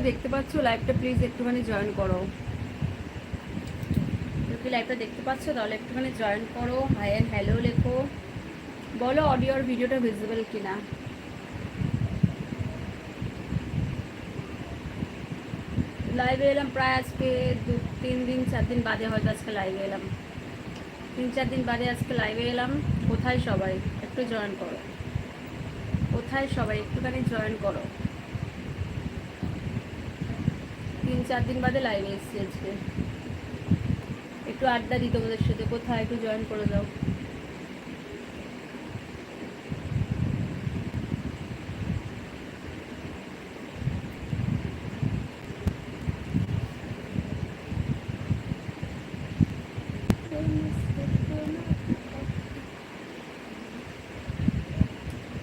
কেউ দেখতে পাচ্ছ লাইভটা প্লিজ একটুখানি জয়েন করো। কি লাইভটা দেখতে পাচ্ছ, তাহলে একটুখানি জয়েন করো হাই অ্যান্ড হ্যালো লেখো। বলো অডিও আর ভিডিওটা ভিজিবল কিনা। লাইভে এলাম প্রায় আজকে দু, তিন দিন, চার দিন বাদে হয়তো আজকে লাইভে এলাম। তিন, চার দিন বাদে আজকে লাইভে এলাম। কোথায় সবাই? একটু জয়েন করো। কোথায় সবাই? একটুখানি জয়েন করো তিন চার দিন বাদে লাইভে এসেছি আজকে। একটু আড্ডা দিই তোমাদের সাথে, কোথায় একটু জয়েন করে দাও।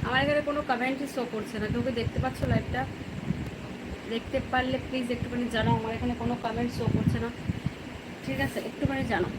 আমার এখানে কোনো কমেন্টই শো করছে না। কেউ কি দেখতে পাচ্ছ লাইভটা দেখতে পারলে প্লিজ একটুখানি জানাও। আমার এখানে কোনো কমেন্ট শো করছে না। ঠিক আছে, একটুখানি জানাও।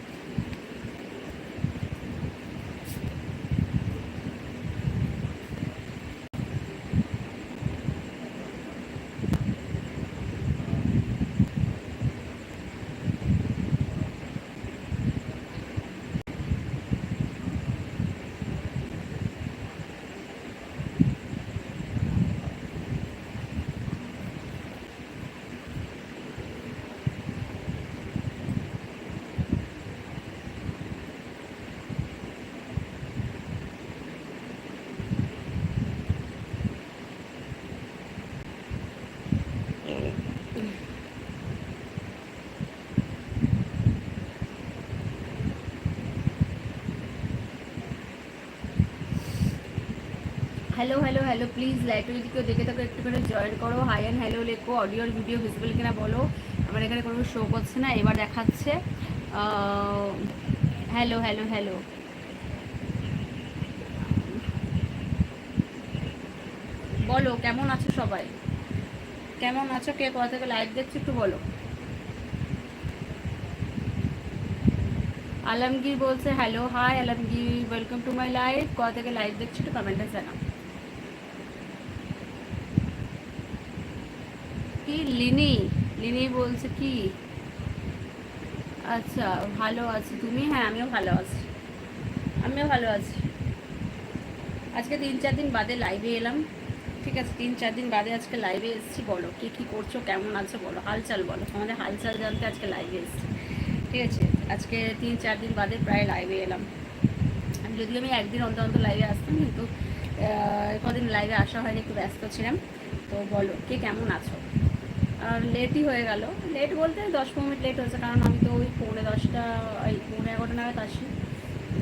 হ্যালো হ্যালো হ্যালো প্লিজ লাইভটা যদি কেউ দেখে থাকো, একটু করে জয়েন করো। হাই অ্যান্ড হ্যালো লেখো অডিও ভিডিও ভিজিবল কিনা বলো। আমার এখানে কোনো শো করছে না, এবার দেখাচ্ছে। হ্যালো হ্যালো হ্যালো বলো, কেমন আছো সবাই? কেমন আছো? কে কোথা থেকে লাইভ দেখছ একটু বলো। আলমগীর বলছে hello hi Alamgir welcome to my live কোথা থেকে লাইভ দেখছ একটু কমেন্টে জানাও কি লিনি লিনি বলছে কি? আচ্ছা ভালো আছি। তুমি? হ্যাঁ আমিও ভালো আছি। আমিও ভালো আছি। আজকে তিন চার দিন বাদে লাইভে এলাম। ঠিক আছে, তিন চার দিন বাদে আজকে লাইভে এসেছি, বলো। কে, কী করছ? কেমন আছো? বলো। হালচাল বলো। তোমাদের হালচাল জানতে আজকে লাইভে এসেছি। ঠিক আছে, আজকে তিন চার দিন বাদে প্রায় লাইভে এলাম। আমি যদিও আমি একদিন অন্তর অন্তর লাইভে আসতাম, কিন্তু কদিন লাইভে আসা হয়নি, একটু ব্যস্ত ছিলাম। তো বলো, কে কেমন আছো? লেটই হয়ে গেল। লেট বলতে দশ পনেরো মিনিট লেট হয়েছে, কারণ আমি তো ওই পৌনে দশটা, ওই পৌনে এগারোটা নাগাদ আসি।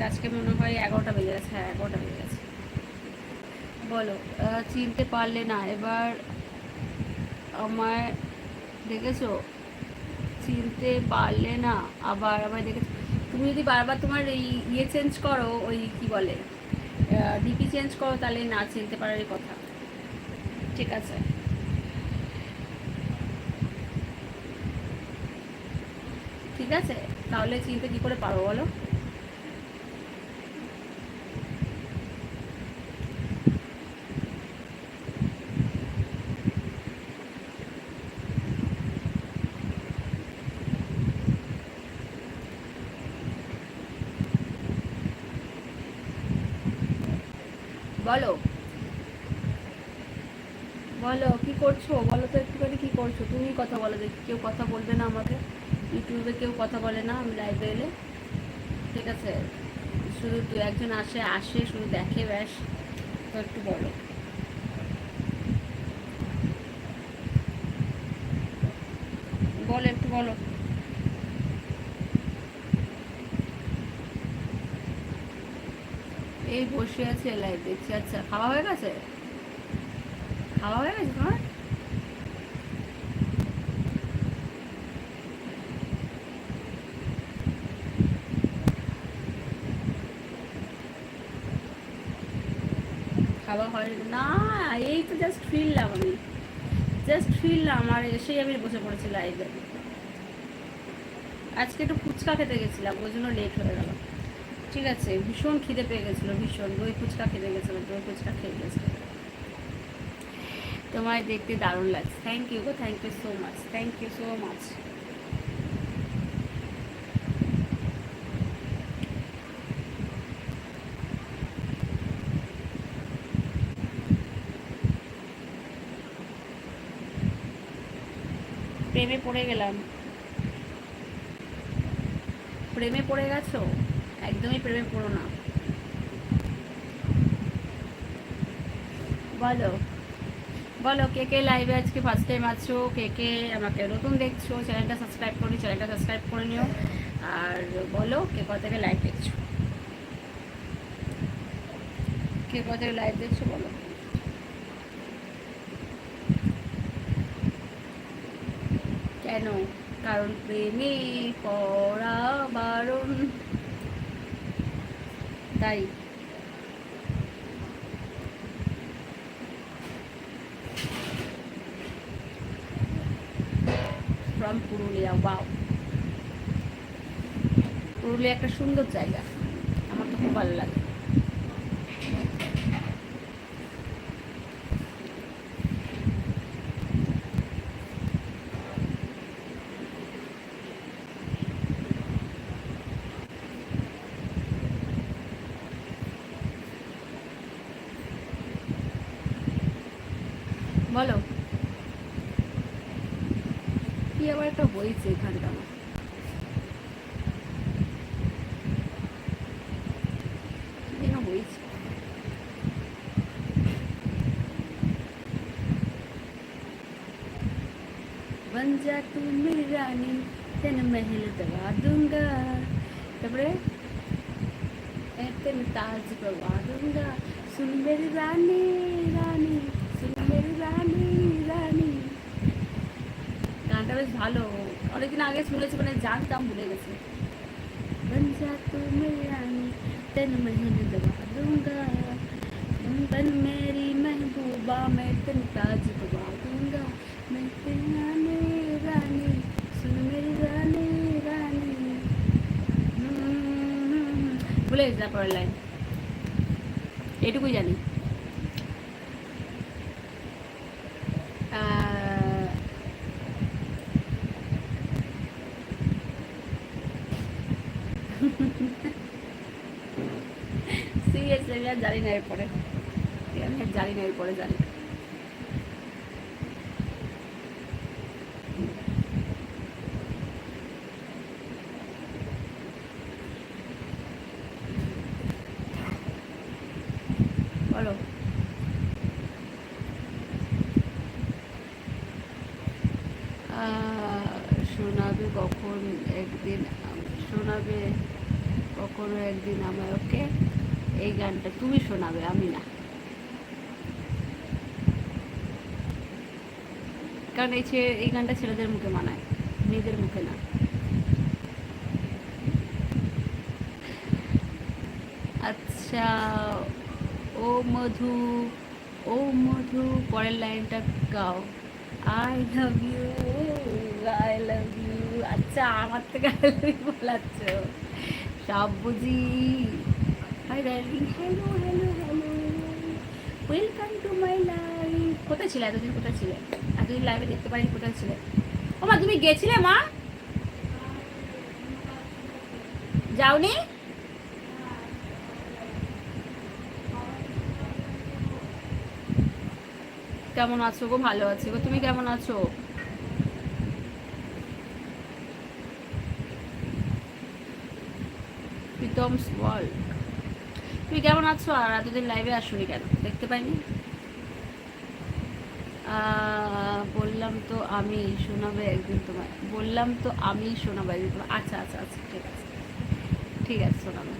আজকে মনে হয় এগারোটা বেজে গেছে হ্যাঁ এগারোটা বেজে গেছে। বলো চিনতে পারলে না, এবার আমায় দেখেছ? চিনতে পারলে না, আবার আবার দেখেছ? তুমি যদি বারবার তোমার এই ইয়ে চেঞ্জ করো, ওই কি বলে ডিপি চেঞ্জ করো, তাহলে না চিনতে পারারই কথা। ঠিক আছে। ঠিক আছে? তাহলে চিনতে কি করে পারো বলো? বলো। বলো, কি করছ? বলো তো একটুখানি কি করছ? তুমি কথা বলো দেখি, কেউ কথা বলবে না আমাকে? ইউটিউবে কেউ কথা বলে না, আমি লাইভে এলে। ঠিক আছে? শুধু দু একজন আসে আসে, শুধু দেখে ব্যাস। তো একটু বলো। বলো, একটু বলো। এই বসে আছে লাইভ দেখছি আচ্ছা খাওয়া হয়ে গেছে? খাওয়া হয়ে গেছে তোমার? খাওয়া হয় না, এই তো জাস্ট ফিরলাম আমি। জাস্ট ফিরলাম আর এসেই আমি বসে পড়েছি লাইভে আজকে একটু ফুচকা খেতে গেছিলাম, ওই জন্য লেট হয়ে গেল। ঠিক আছে, ভীষণ খিদে পেয়ে গেছিল, ভীষণ। দই ফুচকা খেতে গেছিল দই ফুচকা খেয়ে গেছিল তোমায় দেখতে দারুণ লাগছে। Thank you go thank you so much thank you so much প্রেমে পড়ে গেলাম। প্রেমে পড়ে গেছো? একদমই প্রেমে পড়ো না। বলো। বলো, কে কে লাইভে আজকে ফার্স্ট টাইম আছো? কে কে আমাকে নতুন দেখছ? চ্যানেলটা সাবস্ক্রাইব করি চ্যানেলটা সাবস্ক্রাইব করে নিও। আর বলো, কে কোথা থেকে লাইভ দেখছ? কে কোথা থেকে লাইভ দেখছ বলো? কেন? কারণ প্রেমে পড়া বারণ তাই পুরুলিয়া বাও পুরুলিয়া একটা সুন্দর জায়গা। আমার তো খুব ভালো লাগে। বলো কি আবার একটা বইছে এখানটা আমার কি যেন হয়েছে बन जा तू मेरी रानी तेन महल दबा दूंगा তারপরে तेन ताज करवा दूंगा सुन मेरी रानी रानी सुन मेरी रानी रानी গানটা বেশ ভালো অনেকদিন আগে শুনেছি মানে জানতাম ভুলে গেছি बन जा तू मेरी रानी तेन महल दबा दूंगा बन मेरी महबूबा मैं तेन ताज करवा दूंगा मैं तेरी रानी रानी सुन मेरी रानी रानी হুম, ভুলে গেছি তারপরের লাইন এটুকুই জানি জানি না এরপরে। জানি না এরপরে জানি বলো আহ, শোনাবে কখন একদিন আম- শোনাবে কখনো একদিন আমায় ওকে এই গানটা তুমি শোনাবে, আমি না। কারণ এই এই গানটা ছেলেদের মুখে মানায়, মেয়েদের মুখে না। আচ্ছা ও মধু ও মধু, পরের লাইনটা গাও। I love you I love you আচ্ছা আমার থেকে বলাচ্ছ। সব বুঝি। Hi darling hello hello hello welcome to my life কোথায় ছিলে এতদিন? কোথায় ছিলে? এতদিন লাইভে দেখতে পারিনি কোথায় ছিলে? ও মা, তুমি গেছিলে, মা? যাওনি? কেমন আছো গো? ভালো আছি গো। তুমি কেমন আছো? প্রীতমস ওয়ার্ল্ড তুমি কেমন আছো? আর এতদিন লাইভে আসোনি কেন? দেখতে পাইনি? বললাম তো আমি শোনাবে একদিন তোমায় বললাম তো আমি শোনাবো একদিন তোমায় আচ্ছা আচ্ছা আচ্ছা ঠিক আছে। ঠিক আছে শোনাবে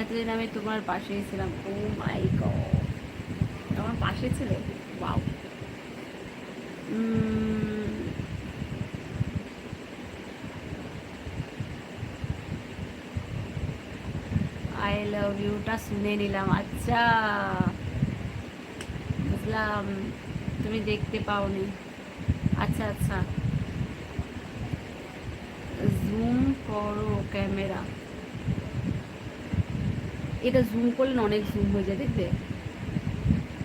এতদিন আমি তোমার পাশেই ছিলাম। ও মাই গড আমার পাশে ছিলে? ওয়াও আই ইউটা শুনে নিলাম। আচ্ছা। বুঝলাম। তুমি দেখতে পাওনি। আচ্ছা আচ্ছা। জুম করো ক্যামেরা। এটা জুম করলে অনেক জুম হয়ে যায়, দেখবে?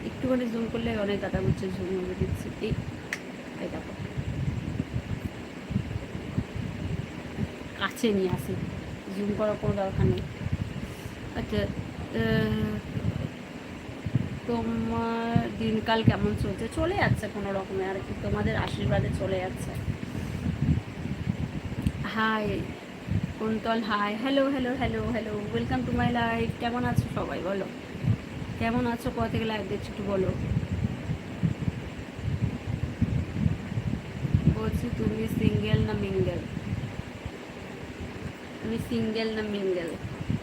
একটুখানি জুম করলে অনেক দাদা হচ্ছে জুম হয়ে দিচ্ছি এই দেখো। কাছে নিয়ে আসি। জুম করার কোনো দরকার নেই। আচ্ছা। তোমার দিনকাল কেমন চলছে? চলে যাচ্ছে কোনো রকমে, আর কি তোমাদের আশীর্বাদে চলে যাচ্ছে। Hi Kuntal hi hello hello hello hello welcome to my life কেমন আছো সবাই বলো? কেমন আছো? কোথা থেকে লাইভ দেখছ একটু বলো। বলছি তুমি সিঙ্গেল না মিঙ্গেল আমি সিঙ্গেল না মিঙ্গেল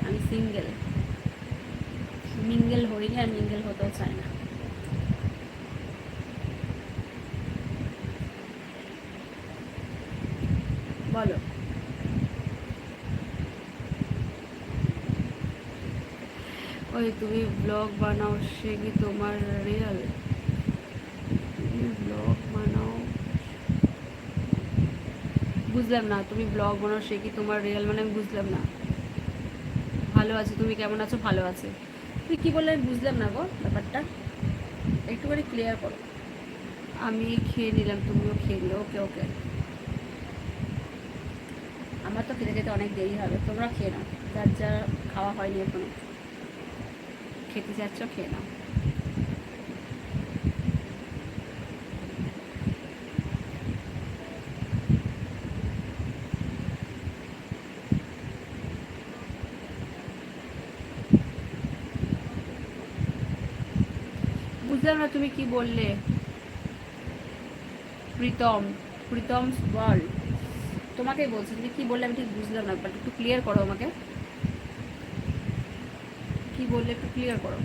আমি সিঙ্গেল মিঙ্গেল হইনি আর মিঙ্গেল হতেও চায় না। বলো। ওই তুমি ব্লগ বানাও, সে কি তোমার রিয়েল ব্লগ বানাও। বুঝলাম না, তুমি ব্লগ বানাও, সে কি তোমার রিয়েল মানে আমি বুঝলাম না। ভালো আছে, তুমি কেমন আছো? ভালো আছে। তুই কি বললে বুঝলাম না গো ব্যাপারটা। একটুখানি ক্লিয়ার করো। আমি খেয়ে নিলাম, তুমিও খেয়ে নিলে। ওকে ওকে। আমার তো খেতে খেতে অনেক দেরি হবে। তোমরা খেয়ে নাও। যার যা খাওয়া হয়নি এখনও। খেতে চাচ্ছ, খেয়ে নাও। বুঝলাম না তুমি কি বললে। প্রীতম প্রীতম, বল। তোমাকেই বলছি, তুমি কি বললে আমি ঠিক বুঝলাম না একটু ক্লিয়ার করো আমাকে। কি বললে একটু ক্লিয়ার করো।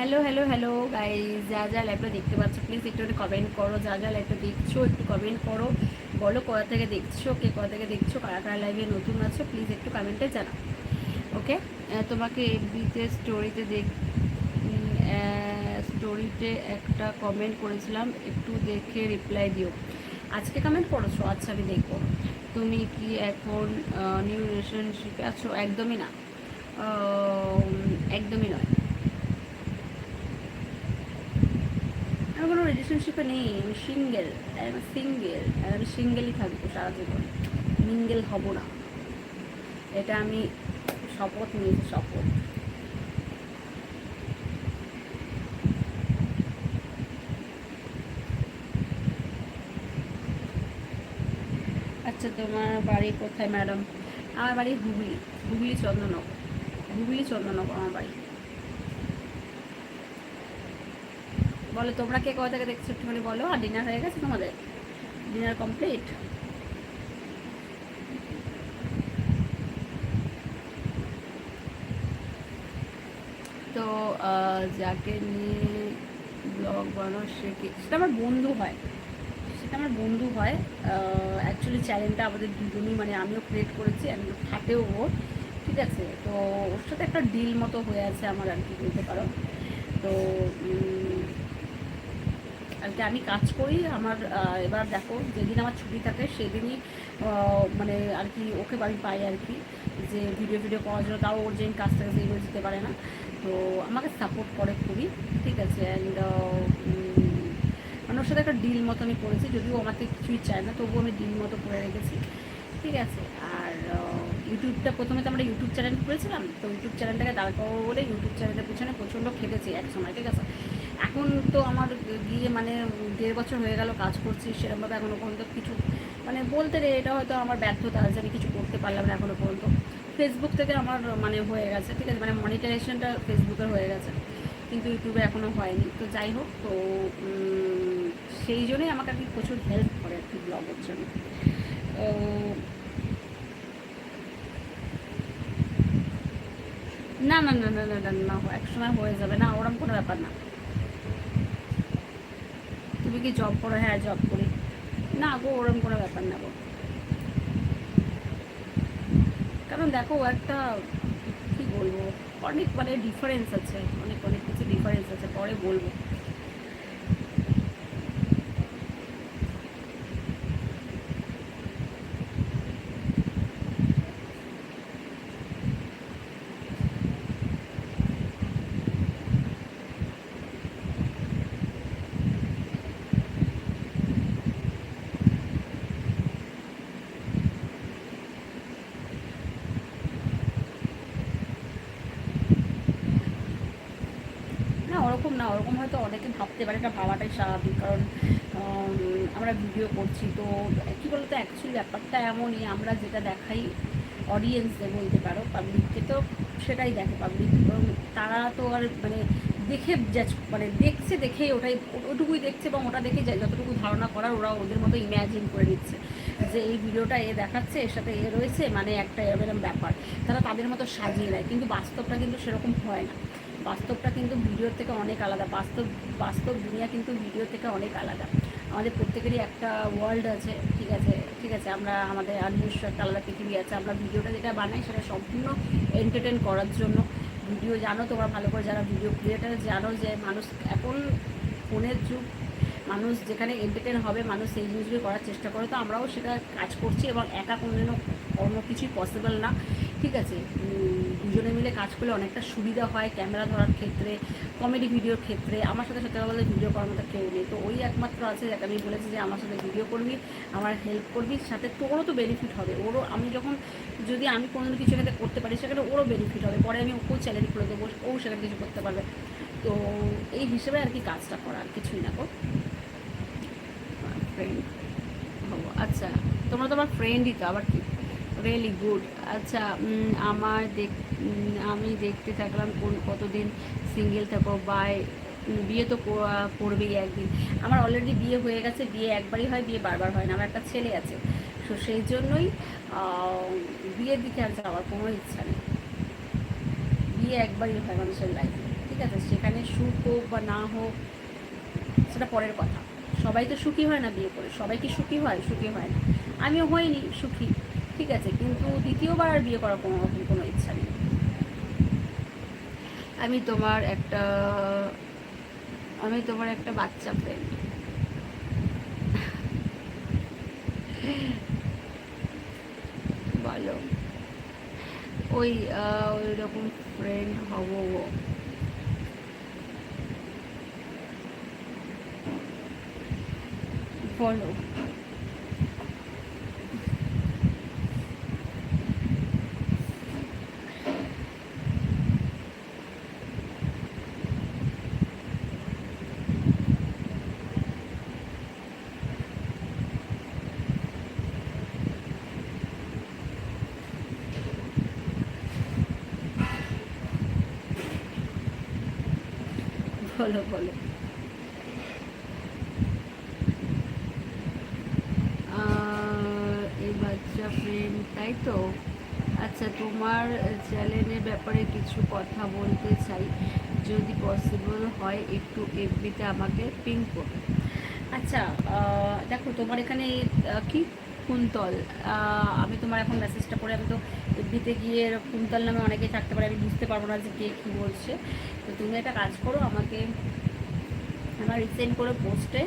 হ্যালো হ্যালো হ্যালো গাইজ যা যা লাইভটা দেখতে পাচ্ছ প্লিজ একটু একটু কমেন্ট করো। যা যা লাইভটা দেখছ, একটু কমেন্ট করো। বলো কোথা থেকে দেখছ, কে কোথা থেকে দেখছ, কারা কারা লাইভে নতুন আছো প্লিজ একটু কমেন্টে জানাও। ওকে তোমাকে এফবিতে স্টোরিতে দেখ স্টোরিতে একটা কমেন্ট করেছিলাম। একটু দেখে রিপ্লাই দিও। আজকে কমেন্ট করেছ? আচ্ছা আমি দেখব। তুমি কি এখন নিউ রিলেশনশিপে আছো? একদমই না। একদমই নয়। আমি কোনো রিলেশনশিপে নেই, আমি সিঙ্গেল আমি সিঙ্গেল আর আমি সিঙ্গেলই থাকব সারা জীবন। মিঙ্গেল হব না। এটা আমি শপথ নিয়েছি, শপথ। আচ্ছা তোমার বাড়ি কোথায় ম্যাডাম আমার বাড়ি হুগলি হুগলি চন্দননগর হুগলি চন্দননগর আমার বাড়ি। বলো, তোমরা কে কোথা থেকে দেখছ একটুখানি বলো, আর ডিনার হয়ে গেছে তোমাদের? ডিনার কমপ্লিট তো যাকে নিয়ে ব্লগ বানানো কি, সেটা আমার বন্ধু হয়। সেটা আমার বন্ধু হয়। অ্যাকচুয়ালি চ্যানেলটা আমাদের দুজনই মানে আমিও ক্রিয়েট করেছি, আমি থাকেও ও, ঠিক আছে? তো ওর সাথে একটা ডিল মতো হয়ে আছে আমার আর কি, বলতে পারো। তো আর কি আমি কাজ করি, আমার এবার দেখো যেদিন আমার ছুটি থাকে সেদিনই মানে আর কি ওকে আমি পাই আর কি, যে ভিডিও ভিডিও করার জন্য, তাও ওর যে কাজ থাকে সেইগুলো দিতে পারে না। তো আমাকে সাপোর্ট করে খুবই, ঠিক আছে? অ্যান্ড মানে ওর সাথে একটা ডিল মতো আমি করেছি, যদিও আমার থেকে কিছুই চায় না, তবুও আমি ডিল মতো করে রেখেছি, ঠিক আছে? আর ইউটিউবটা প্রথমে তো আমরা ইউটিউব চ্যানেল করেছিলাম, তো ইউটিউব চ্যানেলটাকে দাঁড় করাবো বলে ইউটিউব চ্যানেলের পিছনে প্রচণ্ড খেটেছি এক সময়, ঠিক আছে? এখন তো আমার গিয়ে মানে দেড় বছর হয়ে গেল কাজ করছি, সেরকমভাবে এখনও পর্যন্ত কিছু মানে বলতে রে এটা হয়তো আমার ব্যর্থতা আছে আমি কিছু করতে পারলাম না এখনও পর্যন্ত। ফেসবুক থেকে আমার মানে হয়ে গেছে, ঠিক আছে মানে মনিটাইজেশনটা ফেসবুকের হয়ে গেছে, কিন্তু ইউটিউবে এখনও হয়নি। তো যাই হোক, তো সেই জন্যই আমাকে আর কি প্রচুর হেল্প করে আর কি ব্লগের জন্য। তো না না না না না না না এক সময় হয়ে যাবে, না ওরকম কোনো ব্যাপার না। তুমি কি জব করো? হ্যাঁ জব করি। না গো, ওরম কোনো ব্যাপার না গো। কারণ দেখো একটা, কি বলব, অনেক মানে ডিফারেন্স আছে, অনেক অনেক কিছু ডিফারেন্স আছে, পরে বলব। না, ওরকম হয়তো অনেকে ভাবতে পারে, এটা ভাবাটাই স্বাভাবিক। কারণ আমরা ভিডিও করছি, তো কী বলতো অ্যাকচুয়ালি ব্যাপারটা এমনই, আমরা যেটা দেখাই অডিয়েন্সে বলতে পারো পাবলিককে তো সেটাই দেখে পাবলিক কারণ তারা তো আর মানে দেখে জাজ মানে দেখছে দেখেই ওটাই, ওটুকুই দেখছে এবং ওটা দেখে যতটুকু ধারণা করার ওরা ওদের মতো ইম্যাজিন করে নিচ্ছে যে এই ভিডিওটা এ দেখাচ্ছে, এর সাথে এ রয়েছে মানে একটা এরকম ব্যাপার। তারা তাদের মতো সাজিয়ে দেয় কিন্তু বাস্তবটা কিন্তু সেরকম হয় না। বাস্তবটা কিন্তু ভিডিওর থেকে অনেক আলাদা। বাস্তব বাস্তব দুনিয়া কিন্তু ভিডিও থেকে অনেক আলাদা। আমাদের প্রত্যেকেরই একটা ওয়ার্ল্ড আছে, ঠিক আছে? ঠিক আছে, আমরা, আমাদের নিজস্ব একটা আলাদা পৃথিবী আছে। আমরা ভিডিওটা যেটা বানাই সেটা সম্পূর্ণ এন্টারটেন করার জন্য। ভিডিও জানো তোমরা, ভালো করে যারা ভিডিও ক্রিয়েটার জানো যে মানুষ এখন ফোনের যুগ। মানুষ যেখানে এন্টারটেন হবে, মানুষ সেই জিনিসগুলো করার চেষ্টা করে। তো আমরাও সেটা কাজ করছি এবং একা কোনো অন্য কিছুই পসিবল না। ঠিক আছে? দুজনে মিলে কাজ করলে অনেকটা সুবিধা হয় ক্যামেরা ধরার ক্ষেত্রে কমেডি ভিডিওর ক্ষেত্রে। আমার সাথে সত্যি বলতে ভিডিও করার মতো কেউ নেই। তো ওই একমাত্র আছে যাকে আমি বলেছি যে আমার সাথে ভিডিও করবি, আমার হেল্প করবি, সাথে তোরও তো বেনিফিট হবে। ওরও আমি যখন, যদি আমি কোনো কিছু এখানে করতে পারি, সেখানে ওরও বেনিফিট হবে। পরে আমি ওকেও চ্যালেঞ্জ করে দেবো, ও সেখানে কিছু করতে পারবে। তো এই হিসেবে আর কি কাজটা করা, আর কিছুই না আচ্ছা তোমরা তো আমার ফ্রেন্ডই তো, আবার কি? রিয়েলি গুড আচ্ছা আমার দেখ আমি দেখতে থাকলাম কোন কতদিন সিঙ্গেল থাকো বাই বিয়ে তো কর- করবেই একদিন। আমার অলরেডি বিয়ে হয়ে গেছে, বিয়ে একবারই হয়, বিয়ে বারবার হয় না। আমার একটা ছেলে আছে। তো সেই জন্যই বিয়ের দিকে আর যাওয়ার কোনো ইচ্ছা নেই। বিয়ে একবারই হয় মানুষের লাইফে ঠিক আছে? সেখানে সুখ হোক বা না হোক, সেটা পরের কথা। সবাই তো সুখী হয় না বিয়ে করে। সবাই কি সুখী হয়? সুখী হয় না। আমিও হইনি, সুখী। ঠিক আছে? কিন্তু দ্বিতীয়বার আর বিয়ে করার কোনো কোনো ইচ্ছা নেই। আমি তোমার একটা, আমি তোমার একটা বাচ্চা ফ্রেন্ড বলো। ওই ওই রকম ফ্রেন্ড হব বলো। বলো। বলো এই বাচ্চা তাই তো? আচ্ছা তোমার চ্যানেলের ব্যাপারে কিছু কথা বলতে চাই। যদি পসিবল হয়, একটু এফবিতে আমাকে পিং করবে আচ্ছা দেখো, তোমার এখানে কি? কুন্তল। আমি তোমার এখন মেসেজটা করে আমি তো এফবিতে গিয়ে কুন্তল নামে অনেকেই থাকতে পারে, আমি বুঝতে পারব না যে কে কী বলছে। তুমি একটা কাজ করো, আমাকে আমার রিসেন্ট করে পোস্টে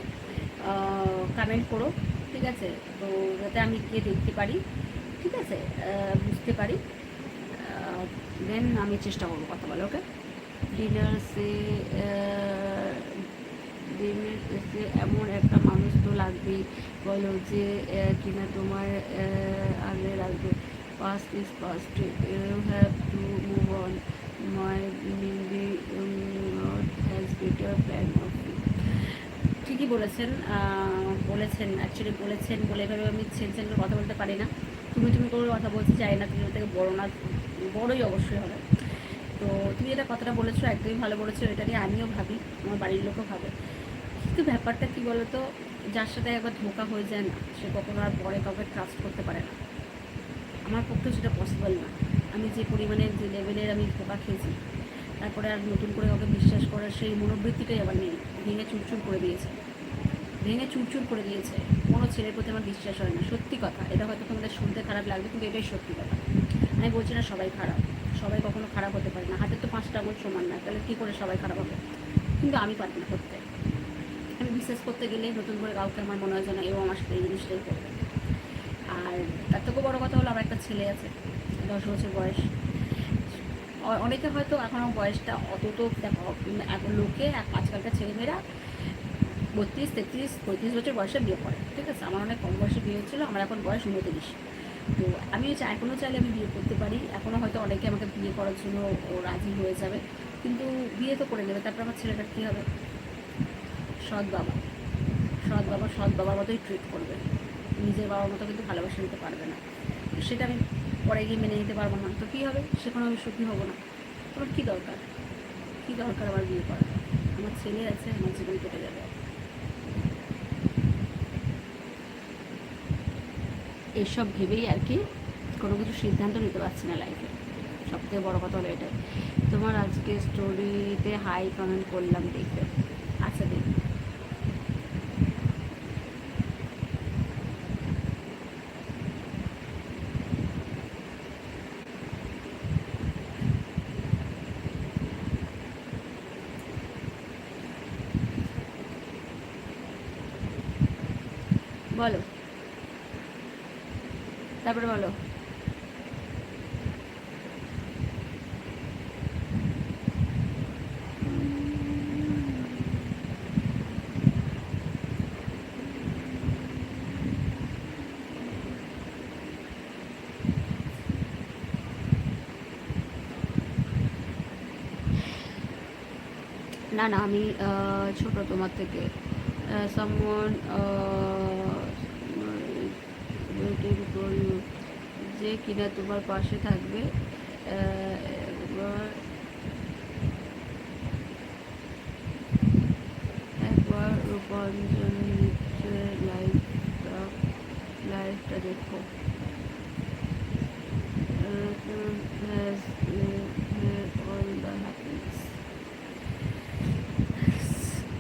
কমেন্ট করো, ঠিক আছে? তো যাতে আমি গিয়ে দেখতে পারি, ঠিক আছে? বুঝতে পারি। দেন আমি চেষ্টা করব কথা বলো ওকে ডিনার সে ডিনার সে এমন একটা মানুষ তো লাগবেই। বলো যে কিনা তোমার আগে লাগবে। Past is past you have to move on off ঠিকই বলেছেন বলেছেন অ্যাকচুয়ালি বলেছেন বলে এভাবে আমি চেন করে কথা বলতে পারি না। তুমি তুমি করে কথা বলতে চাই না, তুমি থেকে বড়ো না বড়োই অবশ্যই হবে। তো তুমি এটা কথাটা বলেছ, একদমই ভালো বলেছ, এটা নিয়ে আমিও ভাবি, আমার বাড়ির লোকও ভাবে। কিন্তু ব্যাপারটা কী বলো তো যার সাথে একবার ধোকা হয়ে যায় না, সে কখনো আর পরে কাউকে ট্রাস্ট করতে পারে না। আমার পক্ষে সেটা পসিবল না। আমি যে পরিমাণে যে লেভেলের আমি ধোকা খেয়েছি, তারপরে আর নতুন করে কাউকে বিশ্বাস করার সেই মনোবৃত্তিটাই আবার নেই। ভেঙে চুরচুর করে দিয়েছে। ভেঙে চুরচুর করে দিয়েছে। কোনো ছেলের প্রতি আমার বিশ্বাস হয় না। সত্যি কথা, এটা হয়তো তোমাদের শুনতে খারাপ লাগবে, কিন্তু এটাই সত্যি কথা। আমি বলছি না সবাই খারাপ, সবাই কখনো খারাপ হতে পারে না। হাতের তো পাঁচটা আঙুল সমান না, তাহলে কী করে সবাই খারাপ হবে? কিন্তু আমি পারি না করতে। আমি বিশ্বাস করতে গেলে নতুন করে কাউকে আমার মনে হয় যেন এও আমার সাথে এই জিনিসটাই করবে। আর তার থেকেও বড়ো কথা হলো, আমার একটা ছেলে আছে। দশ বছর বয়স। অনেকে হয়তো এখনও বয়সটা অত তো দেখো এখন লোকে আজকালকার ছেলেমেয়েরা বত্রিশ, তেত্রিশ, পঁয়ত্রিশ বছর বয়সে বিয়ে করে, ঠিক আছে? আমার অনেক কম বয়সে বিয়ে হচ্ছিল আমার এখন বয়স উনত্রিশ তো আমিও চাই এখনও চাইলে আমি বিয়ে করতে পারি এখনও হয়তো অনেকে আমাকে বিয়ে করার জন্য ও রাজি হয়ে যাবে, কিন্তু বিয়ে তো করে নেবে, তারপর আমার ছেলেটার কী হবে? সৎ বাবা। সৎ বাবা, সৎ বাবার মতোই ট্রিট করবে। নিজের বাবার মতো কিন্তু ভালোবাসা নিতে পারবে না। সেটা আমি পরে গিয়ে মেনে নিতে পারব না। তো কী হবে? সেখানে আমি সুখী হব না। তোমার কী দরকার? কী দরকার আমার বিয়ে করা আমার ছেলে আছে, আমার জীবন কেটে যাবে। এসব ভেবেই আর কি কোনো কিছু সিদ্ধান্ত নিতে পারছি না লাইফে সবথেকে বড় কথা হলো এটাই। তোমার আজকে স্টোরিতে হাই কমেন্ট করলাম দেখবে আচ্ছা দেখ বলো তারপরে বলো না না, আমি ছোট তোমার থেকে। ফর যে কিনা তোমার পাশে থাকবে একবার রূপাঞ্জন লাইফটা লাইভটা দেখো হ্যাজ অল দ্য হ্যাপিনেস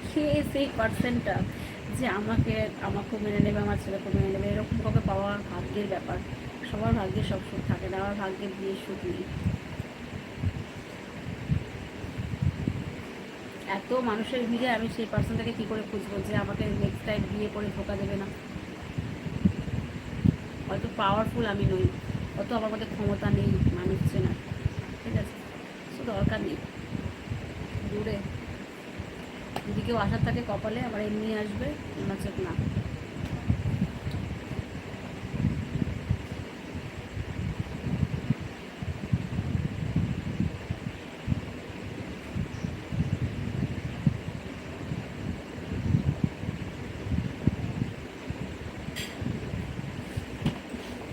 কে সেই পার্সেন্টটা যে আমাকে, আমাকেও মেনে নেবে, আমার ছেলেকে মেনে নেবে, এরকম কাউকে পাওয়া ভাগ্যের ব্যাপার। সবার ভাগ্যে সব সুখ থাকে না, আমার ভাগ্যে বিয়ে সুখ নেই। এত মানুষের ভিড়ে আমি সেই পার্সনটাকে কী করে খুঁজবো যে আমাকে নেক্সট টাইম বিয়ে করে ধোকা দেবে না? হয়তো পাওয়ারফুল আমি নই। অত আমার মধ্যে ক্ষমতা নেই, মানুষ চেনা। ঠিক আছে? সো দরকার নেই। দূরে। কেউ আসার থাকে কপালে আবার এমনি আসবে নাচক না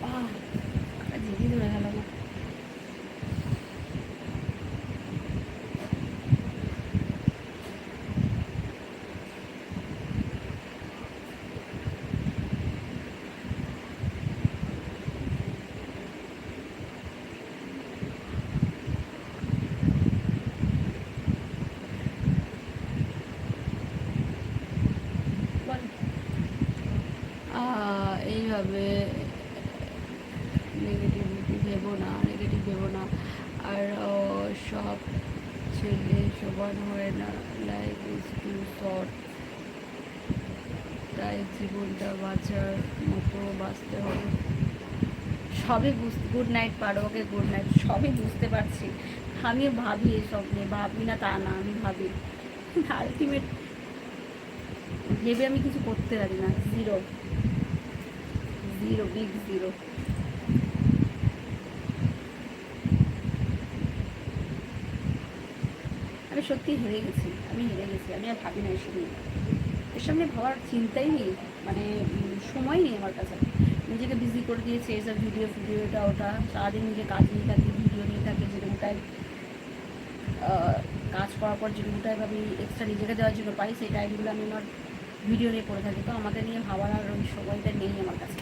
আহ, দিদি ধরে গেল না বল আহ, এইভাবে নেগেটিভিটি ভেবো না নেগেটিভ ভেবো না আর আহ, সব ছেলে সমান হয় না লাইফ ইজ টু শর্ট তাই জীবনটা বাঁচার মতো বাঁচতে হবে সবই গুড নাইট পারো ওকে গুড নাইট সবই বুঝতে পারছি। আমি ভাবি এসব নিয়ে, ভাবি না তা না, আমি ভাবি। আলটিমেট ভেবে আমি কিছু করতে পারি না। জিরো জিরো বিগ জিরো আমি সত্যি হেরে গেছি, আমি হেরে গেছি, আমি আর ভাবি না এসব নিয়ে। এর সামনে ভাবার চিন্তাই নেই মানে সময় নেই আমার কাছে। নিজেকে বিজি করে দিয়েছে এইসব ভিডিও ফিডিও, এটা, ওটা, সারাদিন নিজে কাজ নিয়ে থাকি ভিডিও নিয়ে থাকি, যেরকম টাইপ কাজ করার পর যেরকম টাইপ আমি এক্সট্রা নিজেকে দেওয়ার জন্য পাই, সেই টাইমগুলো আমি আমার ভিডিও নিয়ে করে থাকি। তো আমাদের নিয়ে ভাবার আর ওই সময়টা নেই আমার কাছে।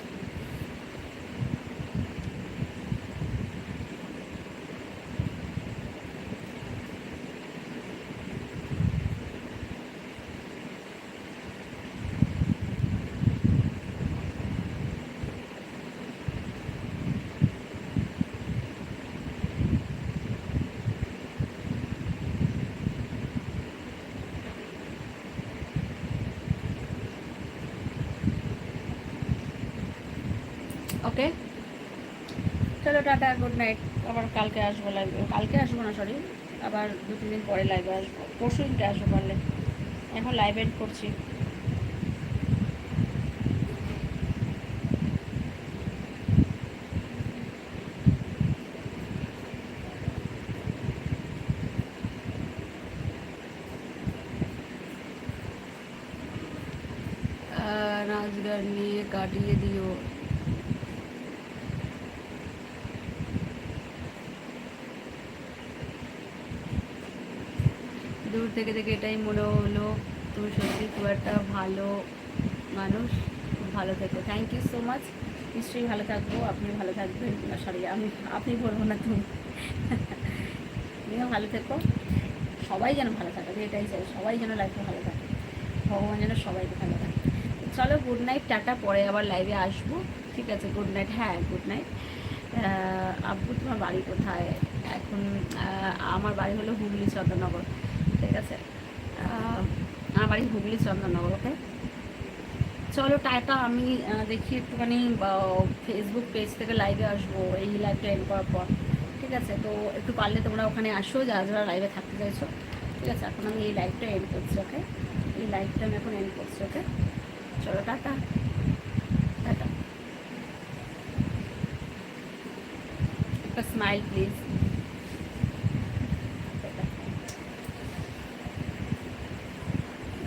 ওকে? চলো, টাটা গুড নাইট আবার কালকে আসব লাইভে কালকে আসব না সরি আবার দু তিন দিন পরে লাইভে আসব। পরশু দিনকে আসব পারলে এখন লাইভ এড করছি। থেকে দেখে এটাই মনে হলো। তুমি সত্যি খুব একটা ভালো মানুষ, খুব ভালো থেকো। থ্যাংক ইউ সো মাচ নিশ্চয়ই ভালো থাকব আপনি ভালো থাকবেন। না সরি আমি, আপনি বলব না তুমি। তুমিও ভালো থেকো। সবাই যেন ভালো থাকে এটাই চাই। সবাই যেন লাইফে ভালো থাকে। ভগবান যেন সবাইকে ভালো থাকে চলো গুড নাইট টাটা। পরে আবার লাইভে আসব। ঠিক আছে গুড নাইট হ্যাঁ গুড নাইট আব্বু, তোমার বাড়ি কোথায়? এখন আমার বাড়ি হলো হুগলি চন্দননগর ঠিক আছে। আমার হুগলি চন্দননগর ওকে চলো, টাটা, আমি দেখি একটুখানি ফেসবুক পেজ থেকে লাইভে আসব, এই লাইভটা এন্ড করার পর। ঠিক আছে, তো একটু পারলে তোমরা ওখানে আসো, যারা যারা লাইভে থাকতে চাইছো। ঠিক আছে, এখন আমি এই লাইভটা এন্ড করছি ওকে এই লাইভটা আমি এখন এন্ড করছি ওকে চলো, টাটা। টাটা। একটা স্মাইল প্লিজ